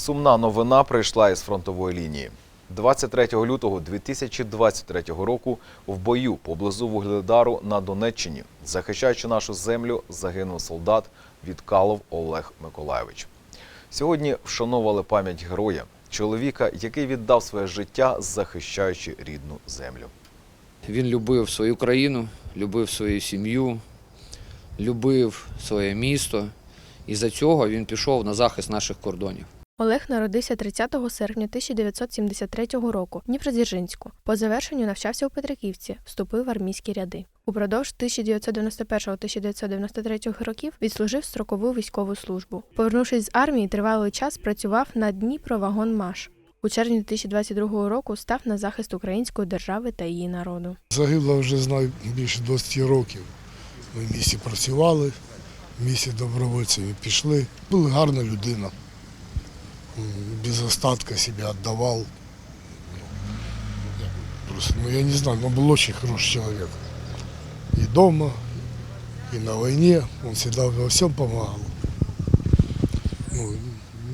Сумна новина прийшла із фронтової лінії. 23 лютого 2023 року в бою поблизу Вугледару на Донеччині, захищаючи нашу землю, загинув солдат Відкалов Олег Миколайович. Сьогодні вшановували пам'ять героя, чоловіка, який віддав своє життя, захищаючи рідну землю. Він любив свою країну, любив свою сім'ю, любив своє місто. І за цього він пішов на захист наших кордонів. Олег народився 30 серпня 1973 року в Дніпродзержинську. По завершенню навчався у Петриківці, вступив в армійські ряди. Упродовж 1991-1993 років відслужив строкову військову службу. Повернувшись з армії, тривалий час працював на Дніпровагонмаш. У червні 2022 року став на захист української держави та її народу. Загибло вже знаю більше 20 років. Ми в місті працювали, в місті добровольцями пішли. Була гарна людина. Без остатка себе віддавав. Ну, я Просто, ну, я не знаю, но был очень хороший человек. И дома, и на войне. Он всегда во всем помогал. Ну,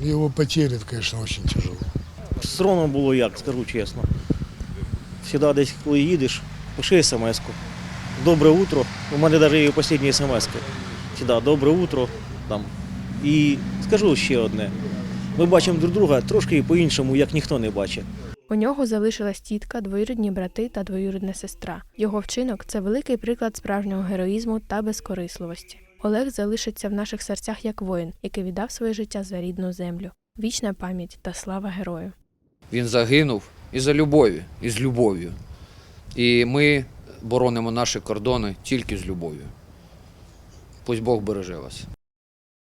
его потери, это, конечно, очень тяжело. Соромно було як, скажу чесно. Всегда десь, коли їдеш, пиши смс-ку. Добре утро. У мене навіть є останні смс-ки. Всегда добре утро. Там. І скажу ще одне. Ми бачимо друг друга трошки по-іншому, як ніхто не бачить. У нього залишилась тітка, двоюрідні брати та двоюрідна сестра. Його вчинок це великий приклад справжнього героїзму та безкорисливості. Олег залишиться в наших серцях як воїн, який віддав своє життя за рідну землю. Вічна пам'ять та слава герою. Він загинув і за любов'ю, і з любов'ю. І ми боронимо наші кордони тільки з любов'ю. Пусть Бог береже вас.